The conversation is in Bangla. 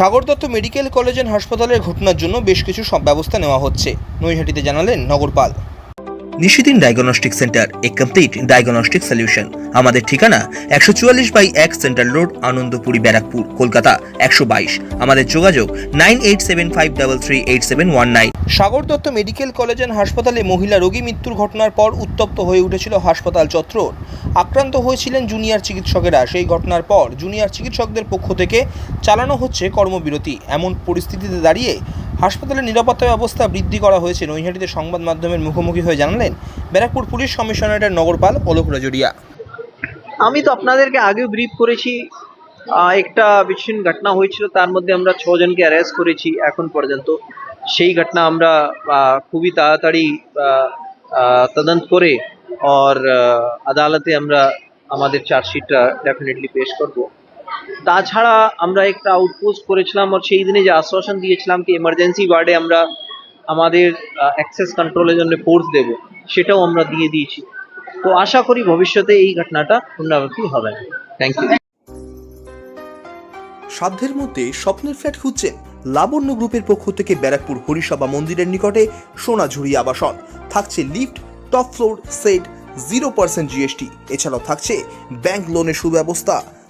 Sagar Dutta medical college and হাসপাতালের ঘটনার জন্য বেশ কিছু সব ব্যবস্থা নেওয়া হচ্ছে। নৈহাটিতে জানালেন নগরপাল। Nishidin diagnostic centre a complete diagnostic solution আমাদের ঠিকানা একশো চুয়াল্লিশ বাই এক সেন্ট্রাল রোড আনন্দপুরি, ব্যারাকপুর, কলকাতা, একশো বাইশ। আমাদের যোগাযোগ nine eight seven five double three eight seven one nine. Sagar Dutta medical college and হাসপাতালে মহিলা রোগী মৃত্যুর ঘটনার পর উত্তপ্ত হয়ে উঠেছিল হাসপাতাল চত্বর। আক্রান্ত হয়েছিলেন জুনিয়র চিকিৎসকেরা। সেই ঘটনার পর জুনিয়র চিকিৎসকদের পক্ষ থেকে চালানো হচ্ছে কর্মবিরতি। এমন পরিস্থিতিতে দাঁড়িয়ে হাসপাতালের নিরাপত্তা ব্যবস্থা বৃদ্ধি করা হয়েছে। নৈহাটিতে সংবাদ মাধ্যমের মুখোমুখি হয়ে জানালেন ব্যারাকপুর পুলিশ কমিশনারেটের নগরপাল অলোক রাজুরিয়া। আমি তো আপনাদেরকে আগেও ব্রিফ করেছি। একটা বিচ্ছিন্ন ঘটনা হয়েছিল, তার মধ্যে আমরা ছজনকে অ্যারেস্ট করেছি এখন পর্যন্ত। সেই ঘটনা আমরা খুবই তাড়াতাড়ি তদন্ত করে আর আদালতে আমরা আমাদের চার্জশিটটা ডেফিনেটলি পেশ করব। তাছাড়া আমরা একটা আউটপোস্ট করেছিলাম আর সেই দিনে যে আশ্বাসন দিয়েছিলাম কি এমার্জেন্সি ওয়ার্ডে আমরা আমাদের অ্যাক্সেস কন্ট্রোলের জন্য ফোর্স দেব, সেটাও আমরা দিয়ে দিয়েছি। তো আশা করি ভবিষ্যতে এই ঘটনাটা পুনরাবৃত্তি হবে না। থ্যাংক ইউ সাধ্যের মধ্যে স্বপ্নের ফ্ল্যাট খুঁজছেন লাবণ্য গ্রুপের পক্ষ থেকে ব্যারাকপুর হরিসভা মন্দিরের নিকটে সোনাঝুরি আবাসন। থাকছে lift, top floor, set zero percent GST এছাড়াও থাকছে ব্যাংক লোনের সুব্যবস্থা।